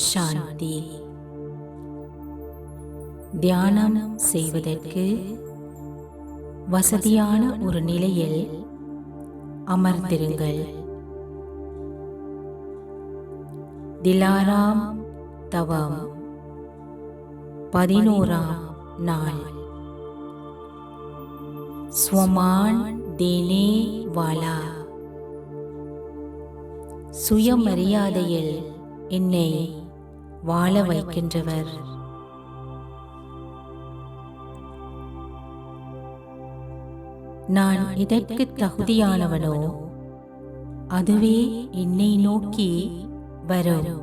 சாந்தி. தியானம் செய்வதற்கு வசதியான ஒரு நிலையில் அமர்ந்திருங்கள். திலாராம் தவம். பதினோராம் நாள். ஸ்வமான் தேனே வாலா. சுயமரியாதையில் என்னை வாழ வைக்கின்றவர். நான் இதற்கு தகுதியானவனோ? அதுவே என்னை நோக்கி வரும்.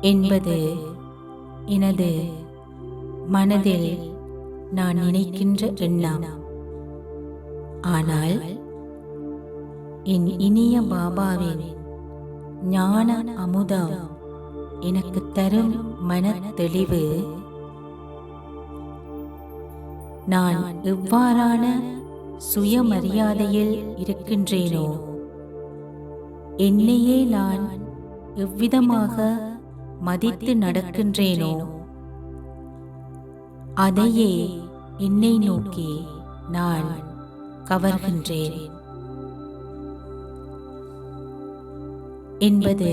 என்பது எனது மனதில் நான் நினைக்கின்ற எண்ணம். ஆனால் என் இனிய பாபாவின் ஞான அமுதம். எனக்கு தரும் மன தெளிவு நான் எவ்வாறான சுயமரியாதையில் இருக்கின்றேனோ என்னையே நான் எவ்விதமாக மதித்து நடக்கின்றேனோ அதையே என்னை நோக்கி நான் கவர்கின்றேன். என்பது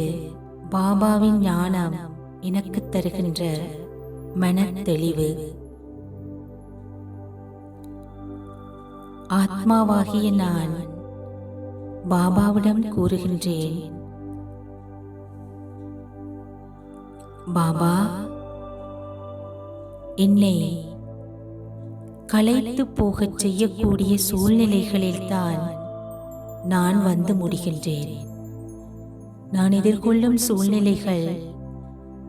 பாபாவின் ஞானம் எனக்கு தருகின்ற மன தெளிவு ஆத்மாவாகிய நான் பாபாவிடம் கூறுகின்றேன். பாபா என்னை களைத்து போகச் செய்யக்கூடிய சூழ்நிலைகளில்தான் நான் வந்து முடிகின்றேன். நான் எதிர்கொள்ளும் சூழ்நிலைகள்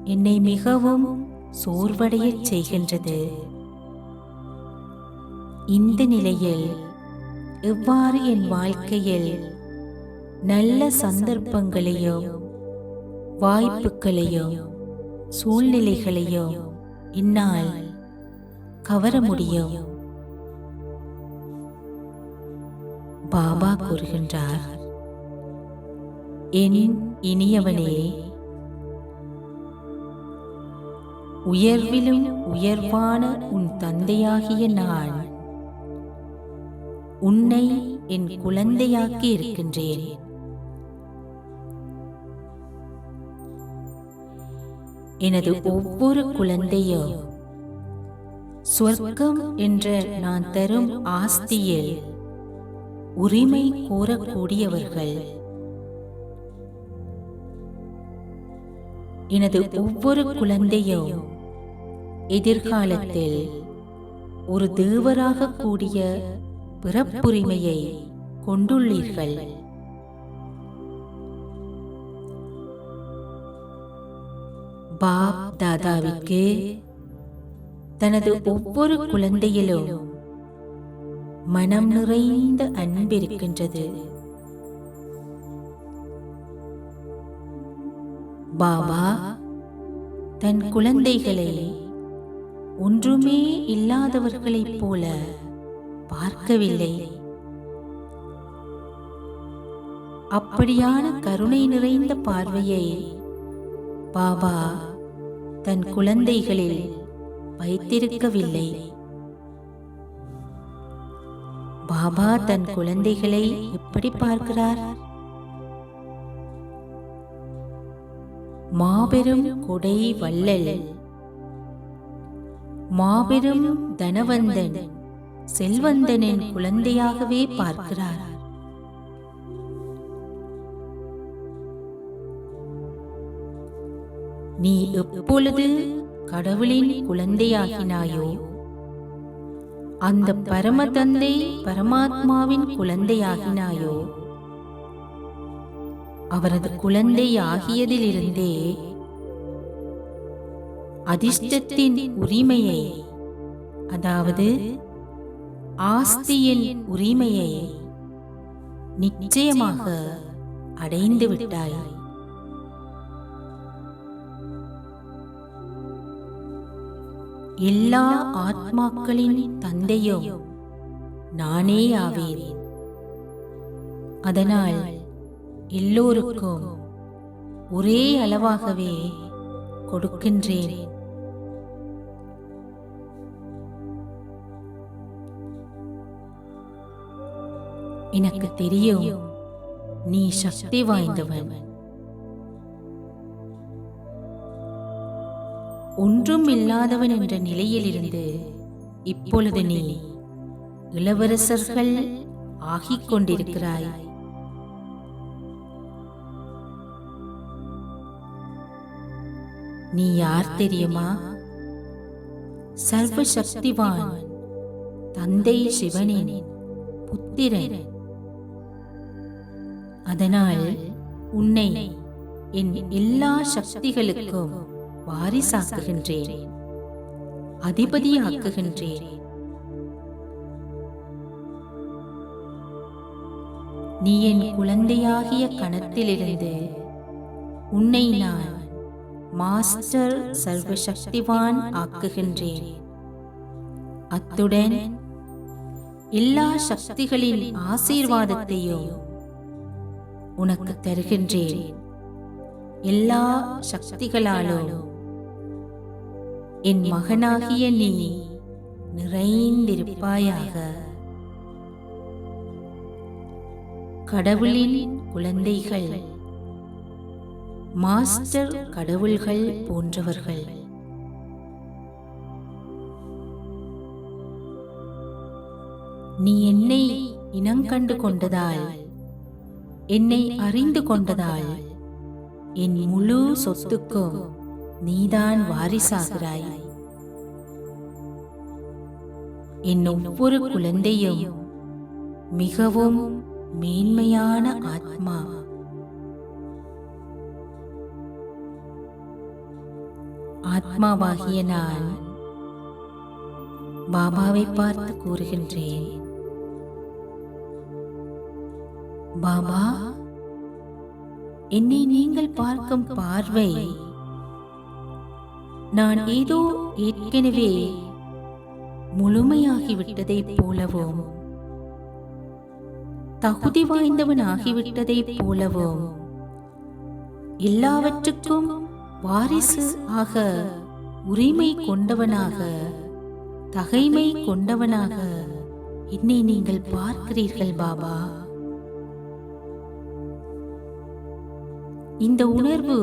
என்னை மிகவும் சோர்வடையச் செய்கின்றது. இந்த நிலையில் எவ்வாறு என் வாழ்க்கையில் நல்ல சந்தர்ப்பங்களையும் வாய்ப்புகளையும் சூழ்நிலைகளையும் என்னால் கவர முடியும்? பாபா கூறுகின்றார். என் இனியவனே. உயர்விலும் உயர்வான உன் தந்தையாகிய நான் உன்னை என் குழந்தையாக்கி இருக்கின்றேன். எனது ஒவ்வொரு குழந்தையும் சொர்க்கம் என்ற நான் தரும் ஆஸ்தியில் உரிமை கோரக்கூடியவர்கள். எனது ஒவ்வொரு குழந்தையும் எதிர்காலத்தில் ஒரு தேவராக கூடிய பிறப்புரிமையை கொண்டுள்ளீர்கள். பாப் தாதாவிற்கு தனது ஒவ்வொரு குழந்தையிலும் மனம் நிறைந்த அன்பிருக்கின்றது. பாபா தன் குழந்தைகளை ஒன்றுமே இல்லாதவர்களைப் போல பார்க்கவில்லை. அப்படியான கருணை நிறைந்த பார்வையை பாபா தன் குழந்தைகளில் வைத்திருக்கவில்லை. பாபா தன் குழந்தைகளை எப்படி பார்க்கிறார்? மாபெரும் கொடை வள்ளல். மாபெரும் தனவந்தன் செல்வந்தனின் குழந்தையாகவே பார்க்கிறார். நீ எப்பொழுது கடவுளின் குழந்தையாகினாயோ அந்த பரம தந்தை பரமாத்மாவின் குழந்தையாகினாயோ அவரது குழந்தை ஆகியதிலிருந்தே அதிர்ஷ்டத்தின் உரிமையை அதாவது ஆஸ்தியின் உரிமையை நிச்சயமாக அடைந்து விட்டாய் எல்லா ஆத்மாக்களின் தந்தையும் நானே ஆவேன் அதனால் எல்லோருக்கும் ஒரே அளவாகவே கொடுக்கின்றேன். எனக்கு தெரியும் நீ சக்தி வாய்ந்தவன். ஒன்றும் இல்லாதவன் என்ற நிலையிலிருந்து இப்பொழுது நீ இளவரசர்கள் ஆகிக் கொண்டிருக்கிறாய். நீ யார் தெரியுமா? சர்வ சக்திவான் தந்தை சிவனின் புத்திரன். அதனால் உன்னை என் எல்லா சக்திகளுக்கும் வாரிசாக்குகின்றேன் அதிபதியாக்குகின்றேன். நீ என் குழந்தையாகிய கணத்திலிருந்து உன்னை நான் மாஸ்டர் சர்வசக்திவான் ஆக்குகின்றேன். அத்துடன் எல்லா சக்திகளின் ஆசீர்வாதத்தையும் உனக்கு தருகின்றேன். எல்லா சக்திகளாலும் என் மகனாகிய நீ நிறைந்திருப்பாயாக. கடவுளின் குழந்தைகள். மாஸ்டர் கடவுள்கள் போன்றவர்கள். நீ என்னை இனங்கண்டு கொண்டதால் என்னை அறிந்து கொண்டதால் என் முழு சொத்துக்கும் நீதான் வாரிசாகிறாய். என் ஒவ்வொரு குழந்தையும் மிகவும் மேன்மையான ஆத்மா. ஆத்மாவாகிய நான் பாபாவை பார்த்து கூறுகின்றேன். பாபா என்னை நீங்கள் பார்க்கும் பார்வை நான் ஏதோ ஏற்கனவே முழுமையாகிவிட்டதை போலவும் தகுதி வாய்ந்தவன் ஆகிவிட்டதை போலவும் எல்லாவற்றுக்கும் வாரிசு ஆக உரிமை கொண்டவனாக தகைமை கொண்டவனாக என்னை நீங்கள் பார்க்கிறீர்கள் பாபா. இந்த உணர்வு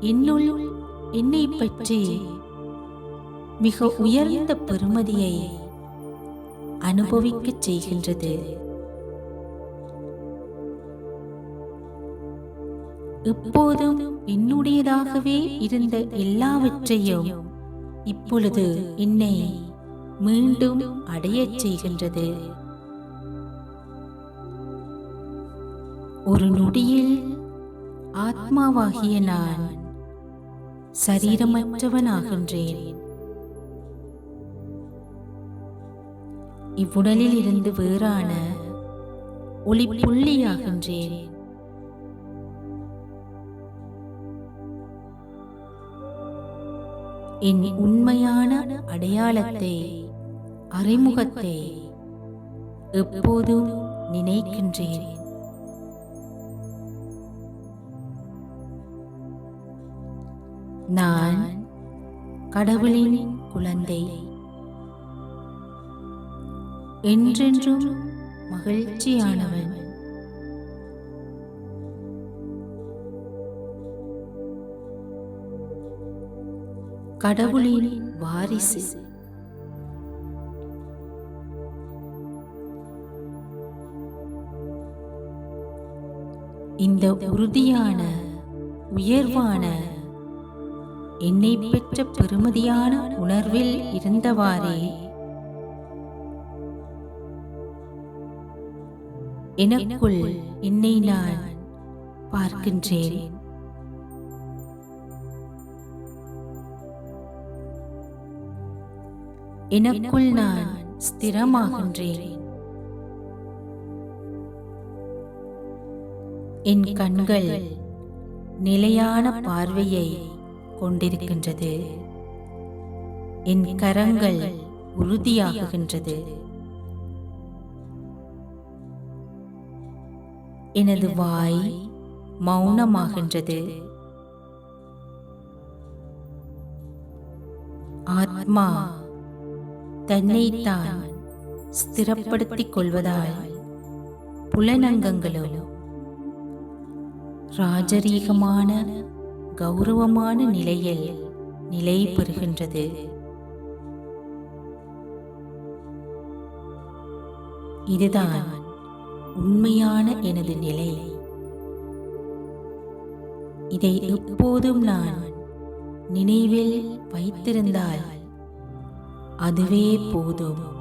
என்னுள் என்னை பற்றி மிக உயர்ந்த பெருமதியை அனுபவிக்கச் செய்கின்றது. எப்போதும் என்னுடையதாகவே இருந்த எல்லாவற்றையும் இப்பொழுது என்னை மீண்டும் அடையச் செய்கின்றது. ஒரு நொடியில் ஆத்மாவாகிய நான் சரீரமற்றவனாகின்றேன். இவ்வுடலில் இருந்து வேறான ஒளி புள்ளியாகின்றேன் என் உண்மையான அடையாளத்தை அறிமுகத்தை எப்போதும் நினைக்கின்றேன். நான் கடவுளின் குழந்தை. என்றென்றும் மகிழ்ச்சியானவன். கடவுளின் வாரிசு. இந்த உறுதியான உயர்வான என்னை பெற்ற பெருமதியான உணர்வில் இருந்தவாறே எனக்குள் என்னை நான் பார்க்கின்றேன். எனக்குள் நான் ஸ்திரமாகின்றேன். என் கண்கள் நிலையான பார்வையை கொண்டிருக்கின்றது. என் கரங்கள் உறுதியாகுகின்றது. எனது வாய் மௌனமாகின்றது. ஆத்மா தன்னைத்தான் ஸ்திரப்படுத்திக் கொள்வதால் புலனங்கங்களும் ராஜரீகமான கௌரவமான நிலையில் நிலை பெறுகின்றது இதுதான் உண்மையான எனது நிலை. இதை எப்போதும் நான் நினைவில் வைத்திருந்தால் அதுவே போதும்.